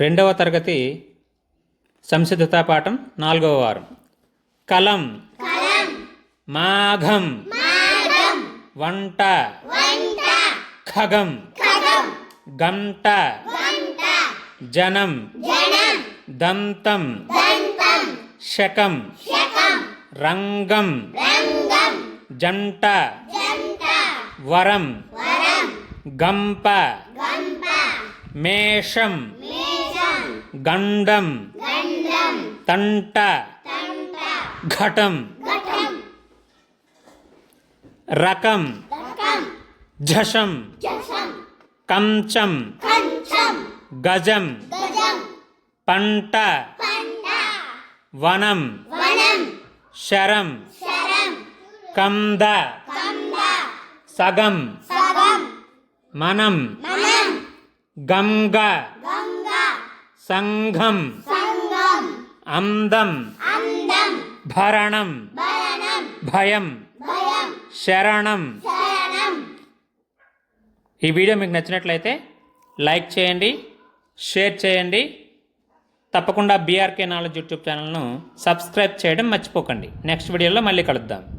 రెండవ తరగతి సంసిద్ధతా పాఠం నాలుగవ వారం. కలం. మాఘం. వంట. ఖగం. గంట. జనం. దంతం. శకం. రంగం. జంట. వరం. గంప. మేషం. గండం. తంట. ఘటం. రకం. ఝషం కంచం. గజం. పంట. వనం. శరం. కంద. సగం. మనం. గంగ. సంఘం. అందం. భరణం. భయం. శరణం. ఈ వీడియో మీకు నచ్చినట్లయితే లైక్ చేయండి షేర్ చేయండి. తప్పకుండా బీఆర్కే నాలెడ్జ్ యూట్యూబ్ ఛానల్ను సబ్స్క్రైబ్ చేయడం మర్చిపోకండి. నెక్స్ట్ వీడియోలో మళ్ళీ కలుద్దాం.